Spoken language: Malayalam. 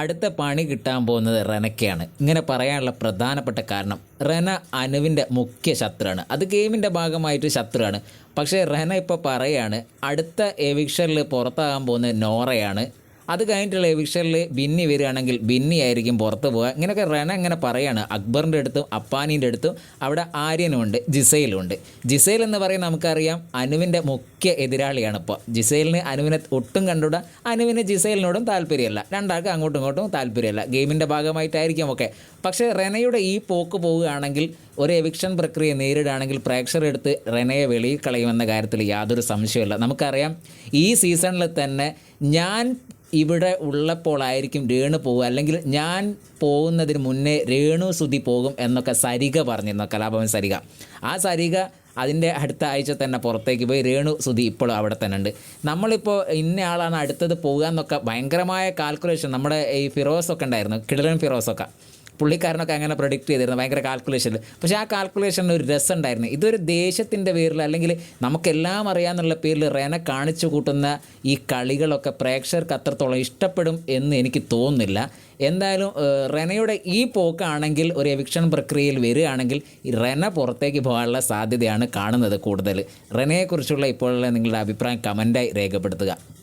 അടുത്ത പണി കിട്ടാൻ പോകുന്നത് റെനയ്ക്കാണ് ഇങ്ങനെ പറയാനുള്ള പ്രധാനപ്പെട്ട കാരണം റെന അനുവിന്റെ മുഖ്യ ശത്രുവാണ്. അത് ഗെയിമിന്റെ ഭാഗമായിട്ട് ശത്രുവാണ്. പക്ഷേ റെന ഇപ്പോൾ പറയാണ് അടുത്ത എവിക്ഷനിൽ പുറത്താകാൻ പോകുന്നത് നോറയാണ്. അത് കഴിഞ്ഞിട്ടുള്ള എവിക്ഷനിൽ ബിന്നി വരികയാണെങ്കിൽ ബിന്നി ആയിരിക്കും പുറത്ത് പോകുക ഇങ്ങനെയൊക്കെ റെന ഇങ്ങനെ പറയാണ്. അക്ബറിന്റെ അടുത്തും അപ്പാനീന്റെ അടുത്തും അവിടെ ആര്യനുമുണ്ട് ജിസയിലുമുണ്ട് ജിസൈൽ എന്ന് പറയുന്ന നമുക്കറിയാം അനുവിന്റെ മുഖ്യ എതിരാളിയാണ് ഇപ്പോൾ. ജിസൈലിന് അനുവിനെ ഒട്ടും കണ്ടുകൂടാ. അനുവിന് ജിസൈലിനോടും താല്പര്യമല്ല. രണ്ടാൾക്കും അങ്ങോട്ടും ഇങ്ങോട്ടും താല്പര്യമല്ല. ഗെയിമിന്റെ ഭാഗമായിട്ടായിരിക്കും ഒക്കെ. പക്ഷേ റെനയുടെ ഈ പോക്ക് പോവുകയാണെങ്കിൽ ഒരു എവിക്ഷൻ പ്രക്രിയ നേരിടുകയാണെങ്കിൽ പ്രേക്ഷകരെടുത്ത് റെനയെ വെളിയിൽ കളയുമെന്ന കാര്യത്തിൽ യാതൊരു സംശയമില്ല നമുക്കറിയാം ഈ സീസണിൽ തന്നെ ഞാൻ ഇവിടെ ഉള്ളപ്പോഴായിരിക്കും രേണു പോകുക അല്ലെങ്കിൽ ഞാൻ പോകുന്നതിന് മുന്നേ രേണു സുതി പോകും എന്നൊക്കെ സരിക പറഞ്ഞിരുന്നു കലാഭവൻ സരിക ആ സരിക അതിന്റെ അടുത്ത ആഴ്ച തന്നെ പുറത്തേക്ക് പോയി രേണു സുധി ഇപ്പോഴും അവിടെ തന്നെ ഉണ്ട്. നമ്മളിപ്പോൾ ഇന്നയാളാണ് അടുത്തത് പോകുക എന്നൊക്കെ ഭയങ്കരമായ കാൽക്കുലേഷൻ നമ്മുടെ ഈ ഫിറോസൊക്കെ ഉണ്ടായിരുന്നു കിടലൻ ഫിറോസൊക്കെ. പുള്ളിക്കാരനൊക്കെ അങ്ങനെ പ്രൊഡിക്റ്റ് ചെയ്തിരുന്നു. ഭയങ്കര കാൽക്കുലേഷനിൽ പക്ഷേ ആ കാൽക്കുലേഷനിൽ ഒരു രസം ഉണ്ടായിരുന്നു. ഇതൊരു ദേശത്തിന്റെ പേരിൽ അല്ലെങ്കിൽ നമുക്കെല്ലാം അറിയാമെന്നുള്ള പേരിൽ റെന കാണിച്ചു കൂട്ടുന്ന ഈ കളികളൊക്കെ പ്രേക്ഷകർക്ക് അത്രത്തോളം ഇഷ്ടപ്പെടും എന്ന് എനിക്ക് തോന്നുന്നില്ല. എന്തായാലും റെനയുടെ ഈ പോക്കാണെങ്കിൽ ഒരു എവിക്ഷൻ പ്രക്രിയയിൽ വരികയാണെങ്കിൽ റെന പുറത്തേക്ക് പോകാനുള്ള സാധ്യതയാണ് കാണുന്നത് കൂടുതൽ റെനയെക്കുറിച്ചുള്ള ഇപ്പോഴുള്ള നിങ്ങളുടെ അഭിപ്രായം കമന്റായി രേഖപ്പെടുത്തുക.